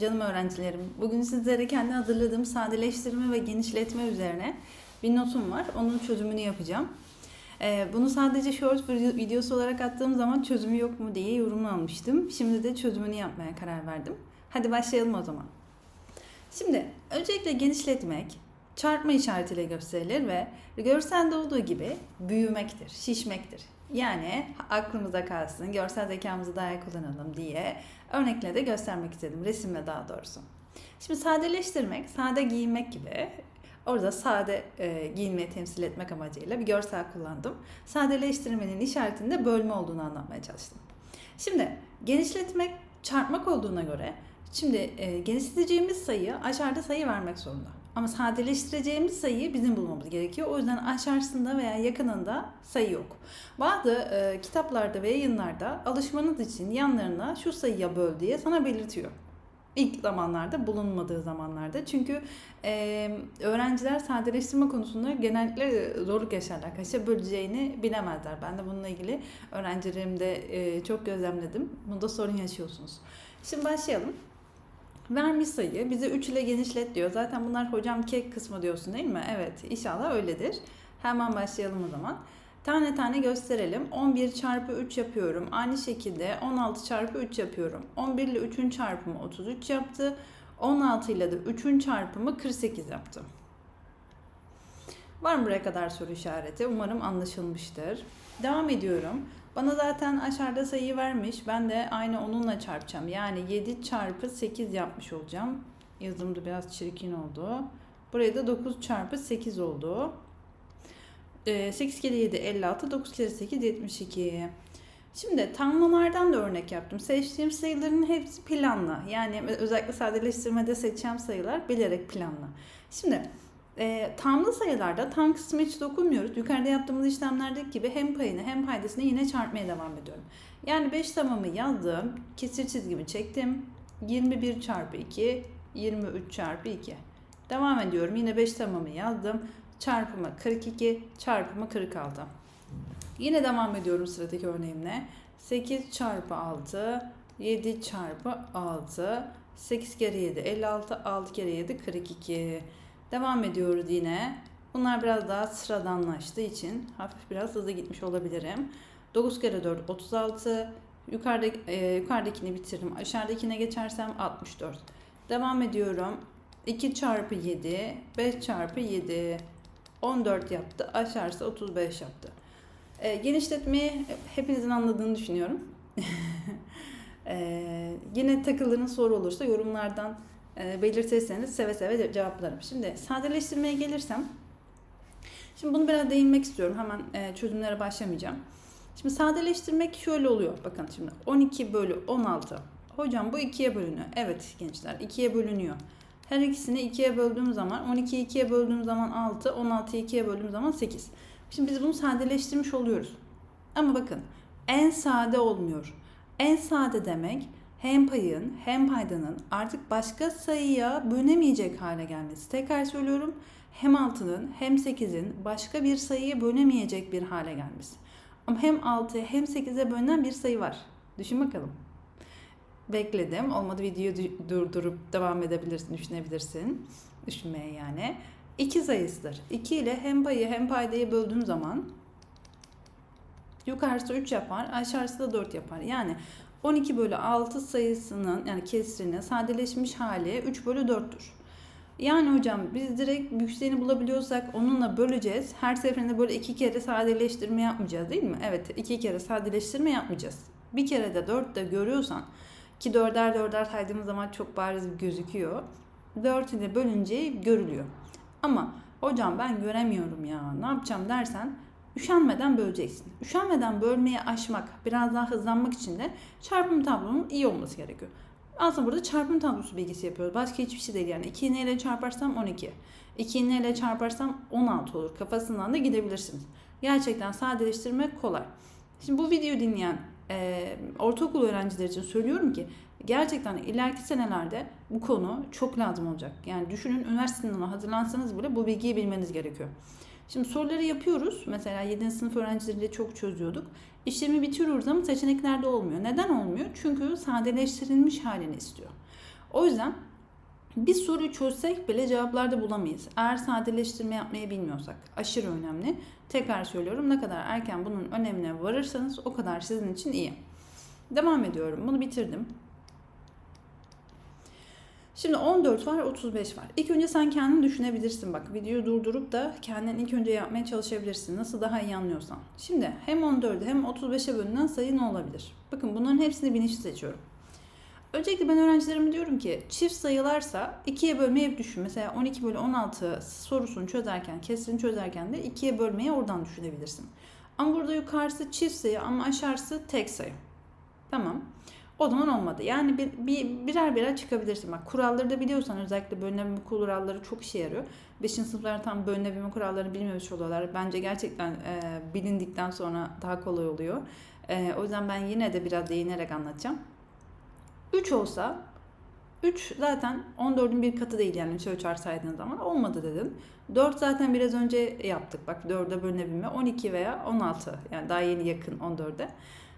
Canım öğrencilerim, bugün sizlere kendi hazırladığım sadeleştirme ve genişletme üzerine bir notum var. Onun çözümünü yapacağım. Ee, bunu sadece short video- videosu olarak attığım zaman çözümü yok mu diye yorum almıştım. Şimdi de çözümünü yapmaya karar verdim. Hadi başlayalım o zaman. Şimdi öncelikle genişletmek çarpma işaretiyle gösterilir ve görselde olduğu gibi büyümektir, şişmektir. Yani aklımıza kalsın, görsel zekamızı daha iyi kullanalım diye örnekle de göstermek istedim, resimle daha doğrusu. Şimdi sadeleştirmek, sade giyinmek gibi orada sade e, giyinmeyi temsil etmek amacıyla bir görsel kullandım. Sadeleştirmenin işaretinde bölme olduğunu anlatmaya çalıştım. Şimdi genişletmek çarpmak olduğuna göre şimdi e, genişleteceğimiz sayı aşağıda sayı vermek zorunda. Ama sadeleştireceğimiz sayıyı bizim bulmamız gerekiyor. O yüzden aşağısında veya yakınında sayı yok. Bazı e, kitaplarda ve yayınlarda alışmanız için yanlarına şu sayıya böl diye sana belirtiyor. İlk zamanlarda bulunmadığı zamanlarda. Çünkü e, öğrenciler sadeleştirme konusunda genellikle zorluk yaşarlar. Kaça böleceğini bilemezler. Ben de bununla ilgili öğrencilerimde e, çok gözlemledim. Bunda sorun yaşıyorsunuz. Şimdi başlayalım. Vermiş sayı bize 3 ile genişlet diyor. Zaten bunlar hocam kek kısmı diyorsun değil mi? Evet inşallah öyledir. Hemen başlayalım o zaman. Tane tane gösterelim. 11 çarpı 3 yapıyorum. Aynı şekilde 16 çarpı 3 yapıyorum. 11 ile 3'ün çarpımı 33 yaptı. 16 ile de 3'ün çarpımı 48 yaptı. Var mı buraya kadar soru işareti? Umarım anlaşılmıştır. Devam ediyorum. Bana zaten aşağıda sayı vermiş. Ben de aynı onunla çarpacağım. Yani 7 çarpı 8 yapmış olacağım. Yazımda biraz çirkin oldu. Buraya da 9 çarpı 8 oldu. Ee, 8 kere 7 56, 9 kere 8 72. Şimdi tamlalardan da örnek yaptım. Seçtiğim sayıların hepsi planlı. Yani özellikle sadeleştirmede seçeceğim sayılar bilerek planlı. Şimdi e, tamlı sayılarda tam kısmı hiç dokunmuyoruz. Yukarıda yaptığımız işlemlerdeki gibi hem payını hem paydasını yine çarpmaya devam ediyorum. Yani 5 tamamı yazdım. Kesir çizgimi çektim. 21 çarpı 2, 23 çarpı 2. Devam ediyorum. Yine 5 tamamı yazdım. Çarpımı 42, çarpımı 46. Yine devam ediyorum sıradaki örneğimle. 8 çarpı 6, 7 çarpı 6, 8 kere 7 56, 6 kere 7 42. Devam ediyoruz yine. Bunlar biraz daha sıradanlaştığı için hafif biraz hızlı gitmiş olabilirim. 9 kere 4 36. Yukarıda, e, yukarıdakini bitirdim. Aşağıdakine geçersem 64. Devam ediyorum. 2 çarpı 7, 5 çarpı 7. 14 yaptı. Aşağısı 35 yaptı. E, genişletmeyi hepinizin anladığını düşünüyorum. e, yine takıldığınız soru olursa yorumlardan belirtirseniz seve seve cevaplarım. Şimdi sadeleştirmeye gelirsem, şimdi bunu biraz değinmek istiyorum. Hemen e, çözümlere başlamayacağım. Şimdi sadeleştirmek şöyle oluyor. Bakın şimdi 12 bölü 16. Hocam bu ikiye bölünüyor. Evet gençler ikiye bölünüyor. Her ikisini ikiye böldüğüm zaman 12'yi ikiye böldüğüm zaman 6, 16'yı ikiye böldüğüm zaman 8. Şimdi biz bunu sadeleştirmiş oluyoruz. Ama bakın en sade olmuyor. En sade demek hem payın hem paydanın artık başka sayıya bölünemeyecek hale gelmesi. Tekrar söylüyorum hem 6'nın hem 8'in başka bir sayıya bölünemeyecek bir hale gelmesi. Ama hem 6'ya hem 8'e bölünen bir sayı var. Düşün bakalım. Bekledim. Olmadı videoyu du- durdurup devam edebilirsin, düşünebilirsin. Düşünmeye yani. 2 sayısıdır. 2 ile hem payı hem paydayı böldüğüm zaman yukarısı 3 yapar, aşağısı da 4 yapar. Yani 12 bölü 6 sayısının yani kesrinin sadeleşmiş hali 3 bölü 4'tür. Yani hocam biz direkt yükseğini bulabiliyorsak onunla böleceğiz. Her seferinde böyle iki kere sadeleştirme yapmayacağız değil mi? Evet iki kere sadeleştirme yapmayacağız. Bir kere de 4 de görüyorsan ki dörder dörder saydığımız zaman çok bariz gözüküyor. 4 ile bölünce görülüyor. Ama hocam ben göremiyorum ya ne yapacağım dersen üşenmeden böleceksin. Üşenmeden bölmeyi aşmak, biraz daha hızlanmak için de çarpım tablonun iyi olması gerekiyor. Aslında burada çarpım tablosu bilgisi yapıyoruz. Başka hiçbir şey değil yani. 2 ile çarparsam 12. 2 ile çarparsam 16 olur. Kafasından da gidebilirsiniz. Gerçekten sadeleştirmek kolay. Şimdi bu videoyu dinleyen e, ortaokul öğrencileri için söylüyorum ki gerçekten ileriki senelerde bu konu çok lazım olacak. Yani düşünün üniversite sınavına hazırlansanız bile bu bilgiyi bilmeniz gerekiyor. Şimdi soruları yapıyoruz. Mesela 7. sınıf öğrencilerinde çok çözüyorduk. İşlemi bitiriyoruz ama seçeneklerde olmuyor. Neden olmuyor? Çünkü sadeleştirilmiş halini istiyor. O yüzden bir soruyu çözsek bile cevaplarda bulamayız. Eğer sadeleştirme yapmayı bilmiyorsak. Aşırı önemli. Tekrar söylüyorum ne kadar erken bunun önemine varırsanız o kadar sizin için iyi. Devam ediyorum. Bunu bitirdim. Şimdi 14 var, 35 var. İlk önce sen kendin düşünebilirsin. Bak videoyu durdurup da kendin ilk önce yapmaya çalışabilirsin. Nasıl daha iyi anlıyorsan. Şimdi hem 14'ü hem 35'e bölünen sayı ne olabilir? Bakın bunların hepsini bilinçli seçiyorum. Öncelikle ben öğrencilerime diyorum ki çift sayılarsa 2'ye bölmeyi düşün. Mesela 12 bölü 16 sorusunu çözerken, kesrini çözerken de 2'ye bölmeyi oradan düşünebilirsin. Ama burada yukarısı çift sayı ama aşağısı tek sayı. Tamam. O zaman olmadı. Yani bir, bir birer birer çıkabilirsin. Bak kuralları da biliyorsan özellikle bölünebilme kuralları çok işe yarıyor. Beşinci sınıflar tam bölünebilme kurallarını bilmemiş oluyorlar. Bence gerçekten e, bilindikten sonra daha kolay oluyor. E, o yüzden ben yine de biraz değinerek anlatacağım. 3 olsa 3 zaten 14'ün bir katı değil yani 3'e 3 saydığın zaman olmadı dedim. 4 zaten biraz önce yaptık. Bak 4'e bölünebilme 12 veya 16 yani daha yeni yakın 14'e.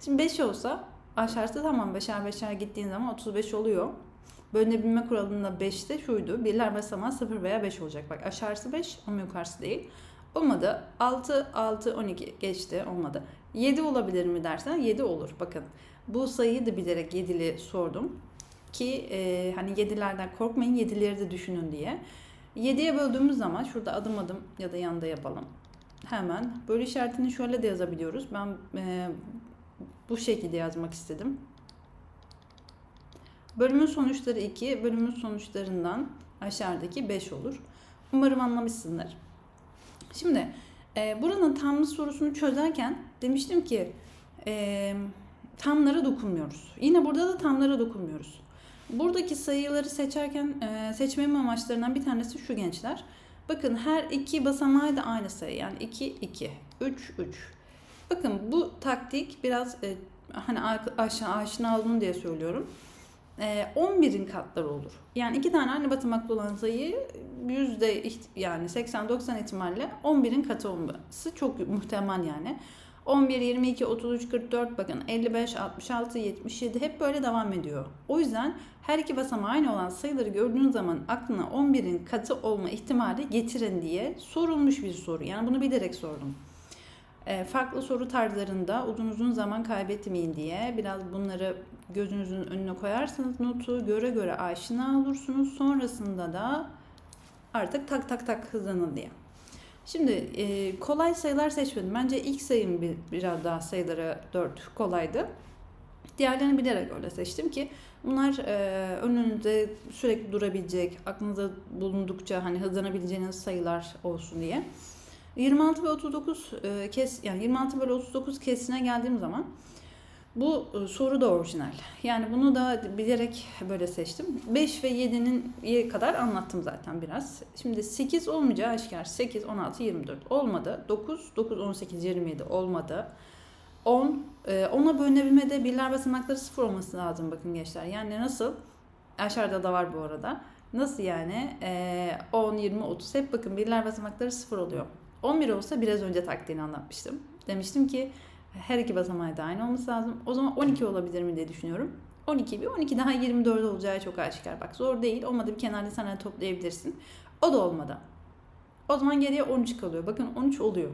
Şimdi 5 olsa aşağısı tamam beşer beşer gittiğin zaman 35 oluyor. Bölünebilme kuralında 5'te şuydu. Birler basamağı 0 veya 5 olacak. Bak aşağısı 5 ama yukarısı değil. Olmadı. 6, 6, 12 geçti. Olmadı. 7 olabilir mi dersen 7 olur. Bakın bu sayıyı da bilerek 7'li sordum. Ki e, hani 7'lerden korkmayın 7'leri de düşünün diye. 7'ye böldüğümüz zaman şurada adım adım ya da yanda yapalım. Hemen bölü işaretini şöyle de yazabiliyoruz. Ben e, bu şekilde yazmak istedim. Bölümün sonuçları 2, bölümün sonuçlarından aşağıdaki 5 olur. Umarım anlamışsındır. Şimdi e, buranın tamlı sorusunu çözerken demiştim ki e, tamlara dokunmuyoruz. Yine burada da tamlara dokunmuyoruz. Buradaki sayıları seçerken e, seçmemin amaçlarından bir tanesi şu gençler. Bakın her iki basamağı da aynı sayı. Yani 2, 2, 3, 3. Bakın bu taktik biraz e, hani aşağı aşina aldım diye söylüyorum. E, 11'in katları olur. Yani iki tane aynı basamaklı olan sayı yüzde yani 80-90 ihtimalle 11'in katı olması çok muhtemel yani. 11, 22, 33, 44 bakın 55, 66, 77 hep böyle devam ediyor. O yüzden her iki basamağı aynı olan sayıları gördüğünüz zaman aklına 11'in katı olma ihtimali getirin diye sorulmuş bir soru. Yani bunu bilerek sordum. E, farklı soru tarzlarında uzun uzun zaman kaybetmeyin diye biraz bunları gözünüzün önüne koyarsanız notu göre göre aşina olursunuz. Sonrasında da artık tak tak tak hızlanın diye. Şimdi e, kolay sayılar seçmedim. Bence ilk sayım bir, biraz daha sayılara 4 kolaydı. Diğerlerini bilerek öyle seçtim ki bunlar e, önünüzde sürekli durabilecek, aklınızda bulundukça hani hızlanabileceğiniz sayılar olsun diye. 26 ve 39 e, kes yani 26 bölü 39 kesine geldiğim zaman bu e, soru da orijinal. Yani bunu da bilerek böyle seçtim. 5 ve 7'nin kadar anlattım zaten biraz. Şimdi 8 olmayacağı aşikar. 8, 16, 24 olmadı. 9, 9, 18, 27 olmadı. 10, 10'a bölünebilmede birler basamakları 0 olması lazım bakın gençler. Yani nasıl? Aşağıda da var bu arada. Nasıl yani? 10, 20, 30 hep bakın birler basamakları 0 oluyor. 11 olsa biraz önce taktiğini anlatmıştım. Demiştim ki her iki basamağı da aynı olması lazım. O zaman 12 olabilir mi diye düşünüyorum. 12 bir 12 daha 24 olacağı çok aşikar. Bak zor değil. Olmadı bir kenarda sana toplayabilirsin. O da olmadı. O zaman geriye 13 kalıyor. Bakın 13 oluyor.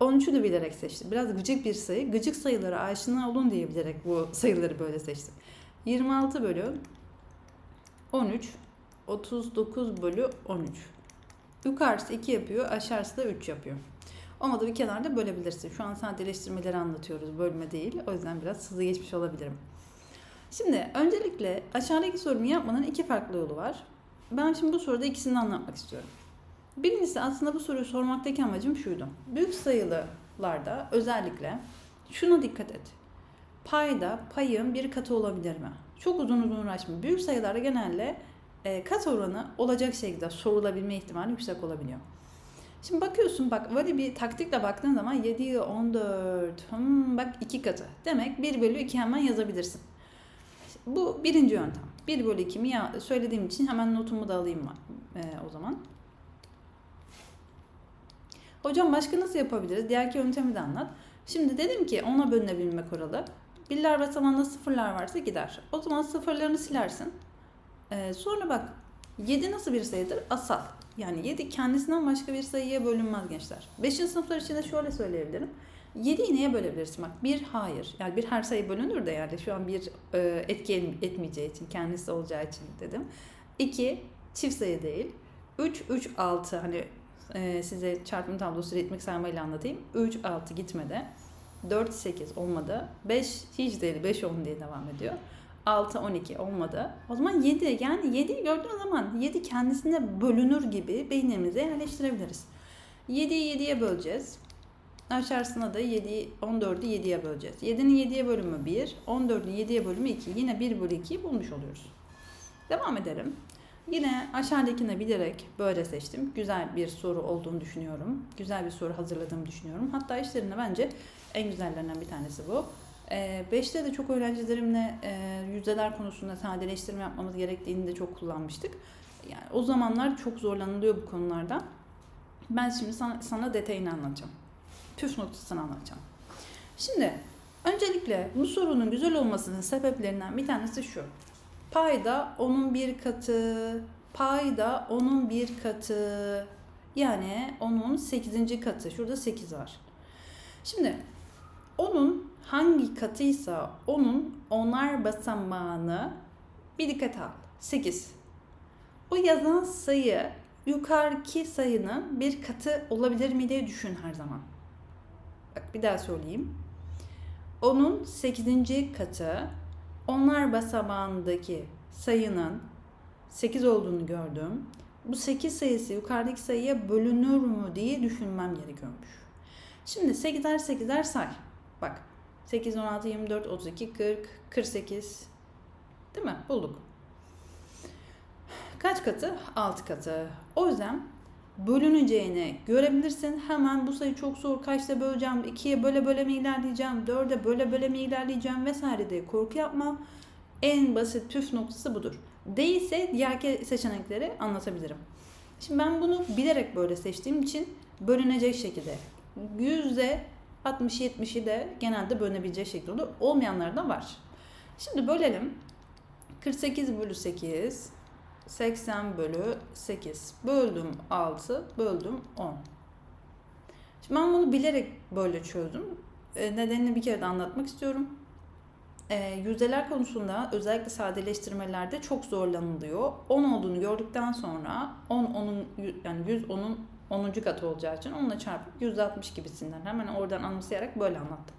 13'ü de bilerek seçtim. Biraz gıcık bir sayı. Gıcık sayılara aşina olun diye bilerek bu sayıları böyle seçtim. 26 bölü 13 39 bölü 13. Yukarısı 2 yapıyor, aşağısı da 3 yapıyor. Olmadı bir kenarda bölebilirsin. Şu an sadeleştirmeleri anlatıyoruz, bölme değil. O yüzden biraz hızlı geçmiş olabilirim. Şimdi öncelikle aşağıdaki sorumu yapmanın iki farklı yolu var. Ben şimdi bu soruda ikisini anlatmak istiyorum. Birincisi aslında bu soruyu sormaktaki amacım şuydu. Büyük sayılılarda özellikle şuna dikkat et. Payda payın bir katı olabilir mi? Çok uzun uzun uğraşma. Büyük sayılarda genelde e, kat oranı olacak şekilde sorulabilme ihtimali yüksek olabiliyor. Şimdi bakıyorsun bak böyle bir taktikle baktığın zaman 7, 14, hmm, bak iki katı. Demek 1 bölü 2 hemen yazabilirsin. Bu birinci yöntem. 1 bölü 2'mi ya söylediğim için hemen notumu da alayım e, o zaman. Hocam başka nasıl yapabiliriz? Diğer yöntemi de anlat. Şimdi dedim ki ona bölünebilme kuralı. Birler basamağında sıfırlar varsa gider. O zaman sıfırlarını silersin. Ee, sonra bak 7 nasıl bir sayıdır? Asal. Yani 7 kendisinden başka bir sayıya bölünmez gençler. 5. sınıflar için de şöyle söyleyebilirim. 7'yi neye bölebilirsin? Bak bir hayır. Yani bir her sayı bölünür de yani şu an bir e, etki etmeyeceği için kendisi olacağı için dedim. 2 çift sayı değil. 3 3 6 hani e, size çarpım tablosu ritmik saymayla anlatayım. 3 6 gitmedi. 4 8 olmadı. 5 hiç değil 5 10 diye devam ediyor. 6 12 olmadı. O zaman 7 yani 7'yi gördüğün zaman 7 kendisine bölünür gibi beynimize yerleştirebiliriz. 7'yi 7'ye böleceğiz. Aşağısına da 7'yi 14'ü 7'ye böleceğiz. 7'nin 7'ye bölümü 1, 14'ün 7'ye bölümü 2. Yine 1 bölü 2'yi bulmuş oluyoruz. Devam edelim. Yine aşağıdakini bilerek böyle seçtim. Güzel bir soru olduğunu düşünüyorum. Güzel bir soru hazırladığımı düşünüyorum. Hatta işlerinde bence en güzellerinden bir tanesi bu. 5'te de çok öğrencilerimle e, yüzdeler konusunda sadeleştirme yapmamız gerektiğini de çok kullanmıştık. Yani o zamanlar çok zorlanılıyor bu konularda. Ben şimdi sana, sana detayını anlatacağım. Püf noktasını anlatacağım. Şimdi öncelikle bu sorunun güzel olmasının sebeplerinden bir tanesi şu. Payda onun bir katı, payda onun bir katı. Yani onun 8. katı. Şurada 8 var. Şimdi onun hangi katıysa onun onar basamağını bir dikkate al. 8. O yazan sayı yukarıki sayının bir katı olabilir mi diye düşün her zaman. Bak bir daha söyleyeyim. Onun 8. katı onlar basamağındaki sayının 8 olduğunu gördüm. Bu 8 sayısı yukarıdaki sayıya bölünür mü diye düşünmem gerekiyormuş. Şimdi 8'er 8'er say. Bak 8, 16, 24, 32, 40, 48 değil mi? Bulduk. Kaç katı? 6 katı. O yüzden bölüneceğini görebilirsin. Hemen bu sayı çok zor. Kaçta böleceğim? 2'ye böyle böyle mi ilerleyeceğim? 4'e böyle böyle mi ilerleyeceğim? Vesaire diye korku yapma. En basit püf noktası budur. Değilse diğer seçenekleri anlatabilirim. Şimdi ben bunu bilerek böyle seçtiğim için bölünecek şekilde yüzde 60-70'i de genelde bölünebileceği şekilde olur. Olmayanlar da var. Şimdi bölelim. 48 bölü 8 80 bölü 8 böldüm 6 böldüm 10. Şimdi ben bunu bilerek böyle çözdüm. E, nedenini bir kere de anlatmak istiyorum. E, yüzdeler konusunda özellikle sadeleştirmelerde çok zorlanılıyor. 10 olduğunu gördükten sonra 10 onun yani 100 onun 10. katı olacağı için onunla çarpıp 160 gibisinden hemen oradan anımsayarak böyle anlattım.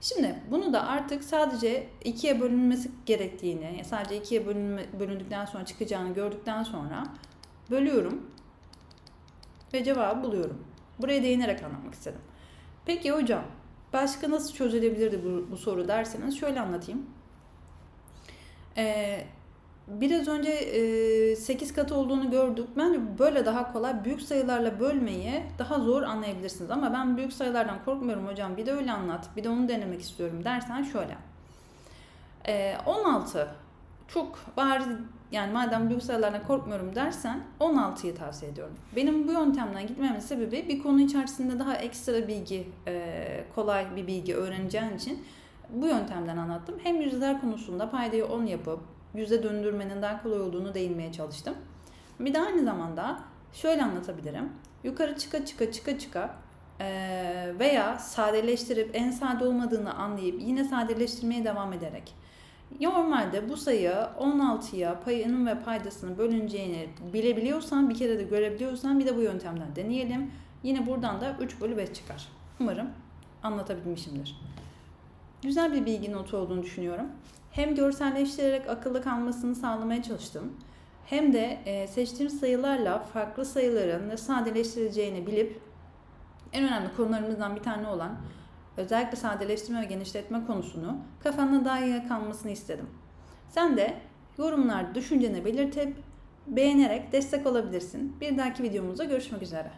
Şimdi bunu da artık sadece ikiye bölünmesi gerektiğini, sadece ikiye bölünme, bölündükten sonra çıkacağını gördükten sonra bölüyorum ve cevabı buluyorum. Buraya değinerek anlatmak istedim. Peki hocam başka nasıl çözülebilirdi bu, bu soru derseniz şöyle anlatayım. Ee, biraz önce e, 8 katı olduğunu gördük. Bence böyle daha kolay. Büyük sayılarla bölmeyi daha zor anlayabilirsiniz. Ama ben büyük sayılardan korkmuyorum hocam. Bir de öyle anlat. Bir de onu denemek istiyorum dersen şöyle. E, 16 çok bariz yani madem büyük sayılardan korkmuyorum dersen 16'yı tavsiye ediyorum. Benim bu yöntemden gitmemin sebebi bir konu içerisinde daha ekstra bilgi, e, kolay bir bilgi öğreneceğin için bu yöntemden anlattım. Hem yüzler konusunda paydayı 10 yapıp yüze döndürmenin daha kolay olduğunu değinmeye çalıştım. Bir de aynı zamanda şöyle anlatabilirim. Yukarı çıka çıka çıka çıka veya sadeleştirip en sade olmadığını anlayıp yine sadeleştirmeye devam ederek normalde bu sayı 16'ya payının ve paydasını bölüneceğini bilebiliyorsan bir kere de görebiliyorsan bir de bu yöntemden deneyelim. Yine buradan da 3 bölü 5 çıkar. Umarım anlatabilmişimdir. Güzel bir bilgi notu olduğunu düşünüyorum hem görselleştirerek akılda kalmasını sağlamaya çalıştım. Hem de e, seçtiğim sayılarla farklı sayıların ne sadeleştirileceğini bilip en önemli konularımızdan bir tane olan özellikle sadeleştirme ve genişletme konusunu kafanda daha iyi kalmasını istedim. Sen de yorumlarda düşünceni belirtip beğenerek destek olabilirsin. Bir dahaki videomuzda görüşmek üzere.